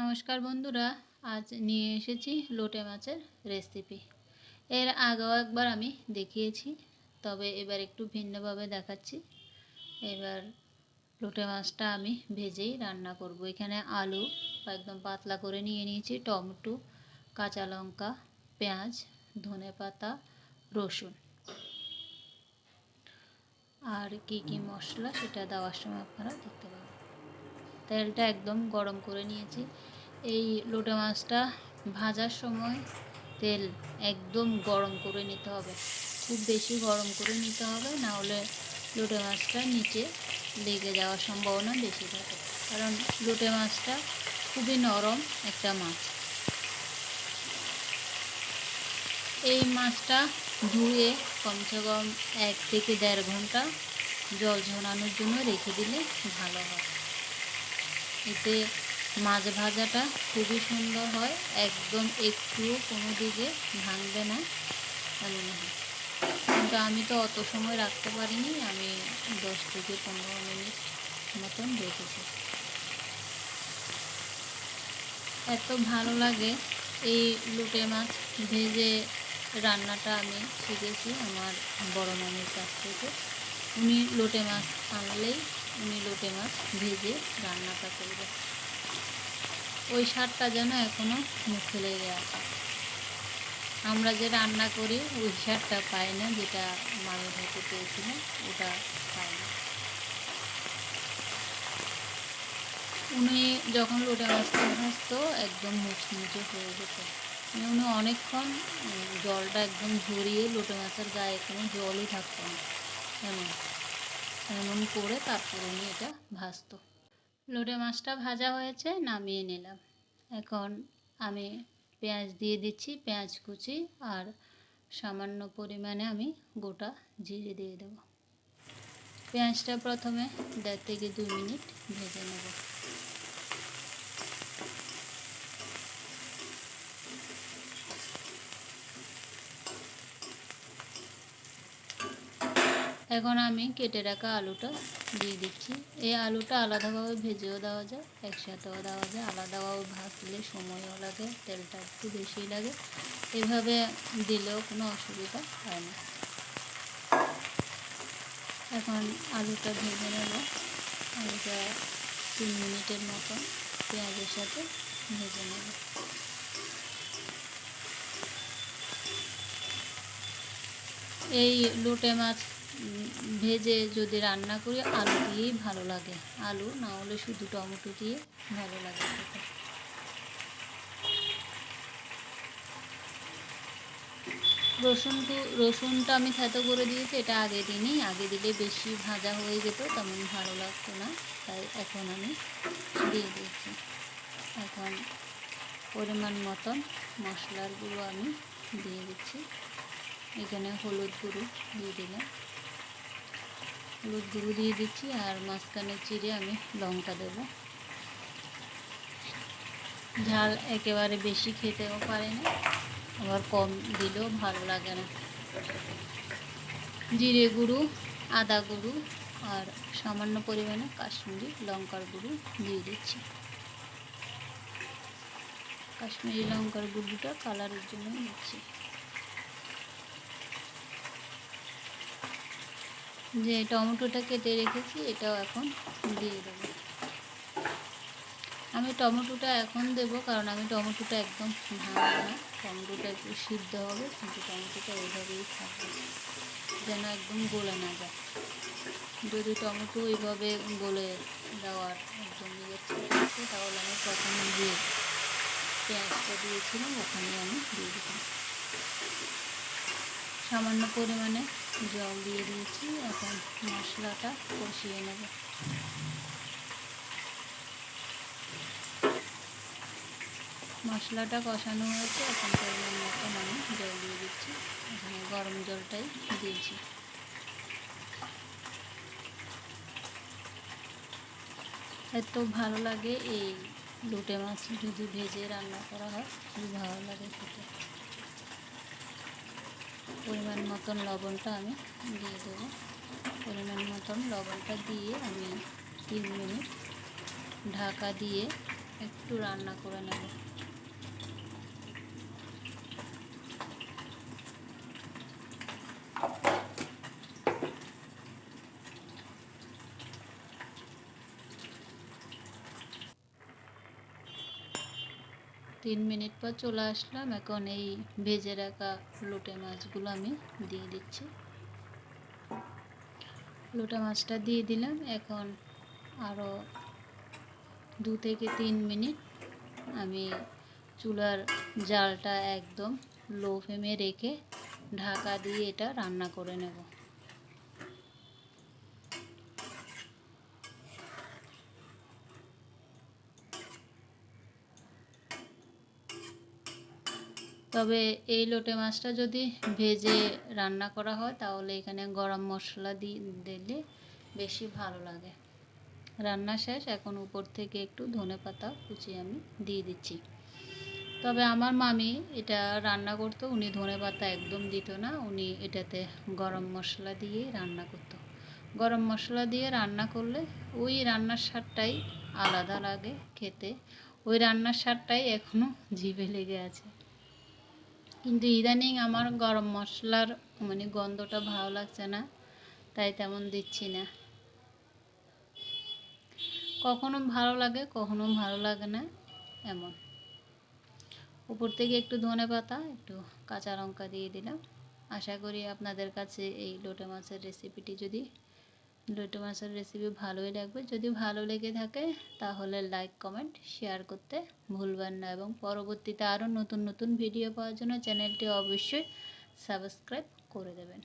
নমস্কার বন্ধুরা, আজ নিয়ে এসেছি লোটে মাছের রেসিপি এর আগেও একবার আমি দেখিয়েছি, তবে এবার একটু ভিন্নভাবে দেখাচ্ছি। এবার লোটে মাছটা আমি ভেজেই রান্না করব। এখানে আলু একদম পাতলা করে নিয়ে নিয়েছি, টমেটো, কাঁচা লঙ্কা, পেঁয়াজ, ধনে পাতা, রসুন। আর কি কি মশলা সেটা দেওয়ার সময় আপনারা দেখতে পাবেন। তেলটা একদম গরম করে নিয়েছি। এই লোটে মাছটা ভাজার সময় তেল একদম গরম করে নিতে হবে। খুব বেশি গরম করে নিতে হবে, না হলে লোটে মাছটা নিচে লেগে যাওয়ার সম্ভাবনা বেশি থাকে। কারণ লোটে মাছটা খুবই নরম একটা মাছ। এই মাছটা ধুয়ে কমসে কম এক থেকে দেড় ঘণ্টা জল ঝরানোর জন্য রেখে দিলে ভালো হয়। এতে মাছ ভাজাটা খুবই সুন্দর হয়। একদম একটুও কোনো দিকে ভাঙবে না। কিন্তু আমি তো অত সময় রাখতে পারিনি। আমি দশ থেকে পনেরো মিনিট মতন রেখেছি। এত ভালো লাগে এই লোটে মাছ ভেজে রান্নাটা আমি শিখেছি আমার বড় মামির কাছ থেকে। উনি লোটে মাছ আনলেই উনি লোটে মাছ ভেজে রান্নাটা করবে। ওই স্বাদটা যেন এখনও মুখে লেগে আছে। আমরা যে রান্না করি, ওই স্বাদটা পাই না, যেটা মানুষ হাতে পেয়েছিলাম, ওটা পাই না। উনি যখন লোটে মাছটা ভাজতো, একদম মুচমুচে হয়ে যেত। মানে উনি অনেকক্ষণ জলটা একদম ঝরিয়ে লোটে মাছের গায়ে কোনো জলই থাকতো না। এমন এমন করে তারপরে উনি এটা ভাজতো। লোটে মাছটা ভাজা হয়েছে, নামিয়ে নিলাম। এখন আমি পেঁয়াজ দিয়ে দিচ্ছি, পেঁয়াজ কুচি, আর সামান্য পরিমাণে আমি গোটা জিরে দিয়ে দেব। পেঁয়াজটা প্রথমে দেড় থেকে দুই মিনিট ভেজে নেব। এখন আমি কেটে রাখা আলুটা দিয়ে দিচ্ছি। এই আলুটা আলাদাভাবে ভেজেও দেওয়া যায়, একসাথেও দেওয়া যায়। আলাদাভাবে ভাজলে সময়ও লাগে, তেলটা একটু বেশি লাগে। এভাবে দিলেও কোনো অসুবিধা হয় না। এখন আলুটা ভেজে নেব। আলুটা তিন মিনিটের মতন পেঁয়াজের সাথে ভেজে নেব। এই লোটে মাছ ভেজে যদি রান্না করি, আলু দিয়েই ভালো লাগে। আলু না হলে শুধু টমেটো দিয়ে ভালো লাগে রসুন রসুনটা আমি থেতো করে দিয়েছি, এটা আগে দিনই আগে দিলে বেশি ভাজা হয়ে যেত, তেমন ভালো লাগতো না। তাই এখন আমি দিয়ে দিয়েছি। এখন পরিমাণ মতন মশলার গুঁড়ো আমি দিয়ে দিচ্ছি। এখানে হলুদ গুঁড়ো দিয়ে দিলাম। হলুদ গুঁড়ো দিয়ে দিচ্ছি আর মাঝখানে চিড়ে আমি লঙ্কা দেব। ঝাল একেবারে বেশি খেতেও পারে না, আবার কম দিলেও ভালো লাগে না। জিরে গুঁড়ো, আদা গুঁড়ো আর সামান্য পরিমাণে কাশ্মীরি লঙ্কার গুঁড়ো দিয়ে দিচ্ছি। কাশ্মীরি লঙ্কার গুঁড়োটা কালারের জন্য দিচ্ছি। যে টমেটোটা কেটে রেখেছি, এটাও এখন দিয়ে দেবো। আমি টমেটোটা এখন দেব, কারণ আমি টমেটোটা একদম ভাঙবো না। টমেটোটা একটু সিদ্ধ হবে, কিন্তু টমেটোটা ওইভাবেই থাকবে যেন একদম গলে না যায়। যদি টমেটো ওইভাবে গলে দেওয়ার একদম ইয়ে থাকে, তাহলে আমি প্রথমে দিয়ে পেঁয়াজটা দিয়েছিলাম ওখানে আমি দিয়ে দিতাম সামান্য পরিমাণে জল দিয়ে দিয়েছি, এখন মশলাটা কষিয়ে নেব। মশলাটা কষানো হয়েছে, এখন পরিমাণ মতন আমি জল দিয়ে দিচ্ছি। এখানে গরম জলটাই দিয়েছি। এত ভালো লাগে এই লোটে মাছ যদি ভেজে রান্না করা হয়, খুবই ভালো লাগে খেতে। পরিমাণ মতন লবণটা আমি দিয়ে দেব। পরিমাণ মতন লবণটা দিয়ে আমি তিন মিনিট ঢাকা দিয়ে একটু রান্না করে নেব। তিন মিনিট পর চলে আসলাম। এখন এই ভেজে রাখা লোটে মাছগুলো আমি দিয়ে দিচ্ছি। লোটা মাছটা দিয়ে দিলাম। এখন আরও দু থেকে তিন মিনিট আমি চুলার জালটা একদম লো ফ্লেমে রেখে ঢাকা দিয়ে এটা রান্না করে নেব। তবে এই লোটে মাছটা যদি ভেজে রান্না করা হয়, তাহলে এখানে গরম মশলা দিয়ে দিলে বেশি ভালো লাগে। রান্না শেষ, এখন উপর থেকে একটু ধনে পাতা কুচি আমি দিয়ে দিচ্ছি। তবে আমার মামি এটা রান্না করতো, উনি ধনে পাতা একদম দিত না, উনি এটাতে গরম মশলা দিয়েই রান্না করতো। গরম মশলা দিয়ে রান্না করলে ওই রান্নার স্বাদটাই আলাদা লাগে খেতে। ওই রান্নার স্বাদটাই এখনও জিভে লেগে আছে। কিন্তু ইদানিং আমার গরম মশলার মানে গন্ধটা ভালো লাগছে না, তাই তেমন দিচ্ছি না। কখনো ভালো লাগে, কখনো ভালো লাগে না, এমন। উপর থেকে একটু ধনে পাতা, একটু কাঁচা লঙ্কা দিয়ে দিলাম। আশা করি আপনাদের কাছে এই লোটে মাছের রেসিপিটি যদি লোটে মাছের রেসিপি ভালোই লাগবে। যদি ভালো লেগে থাকে, তাহলে লাইক কমেন্ট শেয়ার করতে ভুলবেন না। এবং পরবর্তীতে আরও নতুন নতুন ভিডিও পাওয়ার জন্য চ্যানেলটি অবশ্যই সাবস্ক্রাইব করে দেবেন।